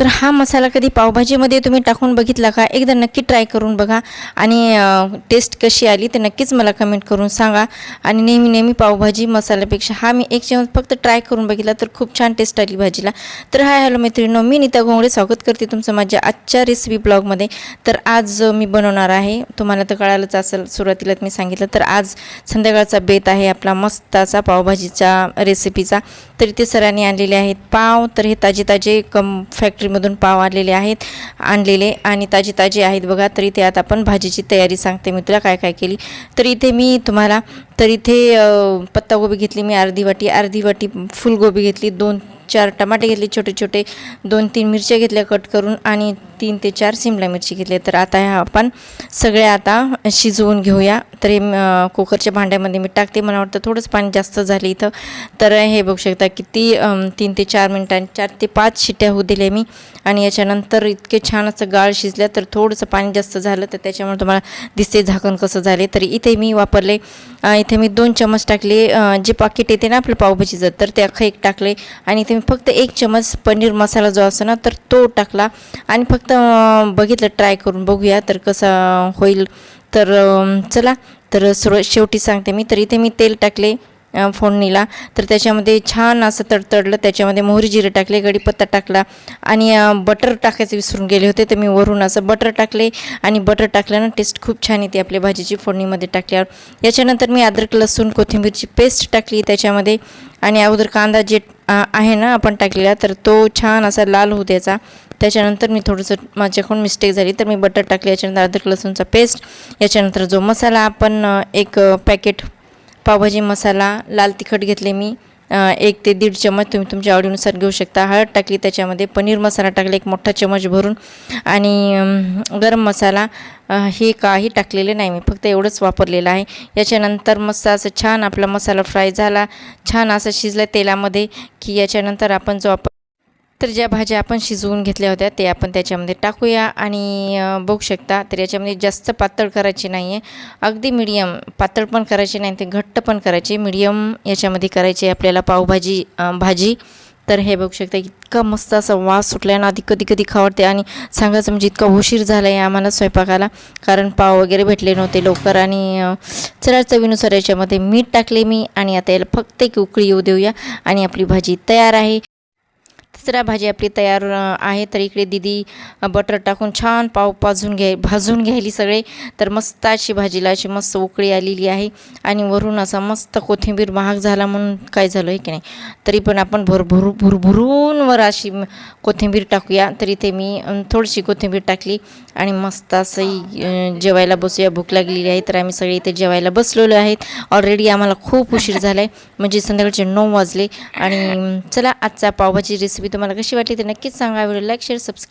तर हा मसाला कधी पावभाजीमध्ये तुम्ही टाकून बघितला का? एकदा नक्की ट्राय करून बघा. आणि टेस्ट कशी आली ते नक्कीच मला कमेंट करून सांगा. आणि नेहमी नेहमी पावभाजी मसाल्यापेक्षा हा मी एक चमच फक्त ट्राय करून बघितला तर खूप छान टेस्ट आली भाजीला. तर हाय हॅलो मैत्रिणीनो मी नीता घोंगडे स्वागत करते तुमचं माझ्या आजच्या रेसिपी ब्लॉगमध्ये तर आज मी बनवणार आहे. तुम्हाला तर कळालंच असेल सुरुवातीलाच मी सांगितलं. तर आज संध्याकाळचा बेत आहे आपला मस्ताचा पावभाजीचा रेसिपीचा तर इथे सरांनी आणलेले आहेत पाव. तर हे ताजे ताजे कम फॅक्टरी फॅक्टरीमधून पाव आलेले आहेत आणलेले आणि ताजे ताजे आहेत. बघा तर इथे आता आपण भाजीची तयारी सांगते मी तुला काय काय केली. तर इथे मी तुम्हाला तर इथे पत्तागोबी घेतली मी अर्धी वाटी अर्धी वाटी फुलगोबी घेतली दोन चार टमाटे घेतले छोटे छोटे दोन तीन मिरच्या घेतल्या कट करून आणि तीन ते चार सिमला मिरची घेतली तर आता ह्या आपण सगळ्या आता शिजवून घेऊया. तर हे कुकरच्या भांड्यामध्ये मी टाकते. मला वाटतं थोडंच पाणी जास्त झालं इथं. तर हे बघू शकता किती तीन ते चार मिनटां चार ते पाच शिट्या होऊ दिल्या मी. आणि याच्यानंतर इतके छान असं गाळ शिजल्या तर थोडंसं पाणी जास्त झालं तर त्याच्यामुळे तुम्हाला दिसते झाकण कसं झाले तर इथे मी वापरले इथे मी दोन चमच टाकले जे पाकिट येते ना आपलं पावभाजीचं तर ते अख्खं एक टाकले. आणि इथे मी फक्त एक चमच पनीर मसाला जो असतो ना तर तो टाकला. आणि फक्त बघितलं ट्राय करून बघूया तर कसं होईल. तर चला तर सुरू शेवटी सांगते मी. तर इथे मी तेल टाकले. फोडणीला तर त्याच्यामध्ये छान असं तडतडलं. त्याच्यामध्ये मोहरी जिरे टाकले कढीपत्ता टाकला आणि बटर टाकायचं विसरून गेले होते. तर मी वरून असं बटर टाकले आणि बटर टाकल्यानं टेस्ट खूप छान येते आपल्या भाजीची फोडणीमध्ये टाकल्यावर. याच्यानंतर मी अद्रक लसूण कोथिंबीरची पेस्ट टाकली त्याच्यामध्ये आणि अगोदर कांदा जे आहे ना आपण टाकलेला तर तो छान असा लाल होऊ द्यायचा. त्याच्यानंतर मी थोडंसं माझ्याकडून मिस्टेक झाली. तर मी बटर टाकले याच्यानंतर अद्रक लसूणचा पेस्ट याच्यानंतर जो मसाला आपण एक पॅकेट पावभाजी मसाला लाल तिखट घेतले मी. एक ते दीड चमच तुम्ही तुमच्या आवडीनुसार घेऊ शकता. हळद टाकली त्याच्यामध्ये पनीर मसाला टाकला एक मोठा चमच भरून. आणि गरम मसाला हे काही टाकलेले नाही मी. फक्त एवढंच वापरलेलं आहे. याच्यानंतर मस्त असं छान आपला मसाला फ्राय झाला. छान असं शिजलं तेलामध्ये की याच्यानंतर आपण जो आप तर ज्या भाज्या आपण शिजवून घेतल्या होत्या ते आपण त्याच्यामध्ये टाकूया. आणि बघू शकता तर याच्यामध्ये जास्त पातळ करायची नाही आहे अगदी मिडियम पातळ पण करायची नाही ते घट्ट पण करायची. मिडियम याच्यामध्ये करायची आहे आपल्याला पावभाजी भाजी. तर हे बघू शकता इतका मस्त असा वास सुटला ना आधी कधी कधी खावडते आणि सांगायचं म्हणजे इतका उशीर झाला आहे आम्हाला स्वयंपाकाला. कारण पाव वगैरे भेटले नव्हते लवकर आणि अ, चला चवीनुसार याच्यामध्ये मीठ टाकले मी. आणि आता याला फक्त एक उकळी येऊ देऊया. आणि आपली भाजी तयार आहे. तिसरा भाजी आपली तयार आहे. तर इकडे दिदी बटर टाकून छान पाव पाजून घ्याय भाजून घ्यायली सगळे. तर मस्त अशी भाजीला अशी मस्त उकळी आलेली आहे. आणि वरून असा मस्त कोथिंबीर महाग झाला म्हणून काय झालं आहे की नाही? तरी पण आपण भरभरू भुरभुरून वर अशी कोथिंबीर टाकूया. तरी ते मी थोडीशी कोथिंबीर टाकली आणि मस्त असंही जेवायला बसूया. भूक लागलेली आहे तर आम्ही सगळे इथे जेवायला बसलेलो आहेत. ऑलरेडी आम्हाला खूप उशीर झाला आहे म्हणजे संध्याकाळचे नऊ वाजले. आणि चला आजचा पावभाजी रेसिपी तुम्हाला कशी वाटली ते नक्कीच सांगा. Video like share subscribe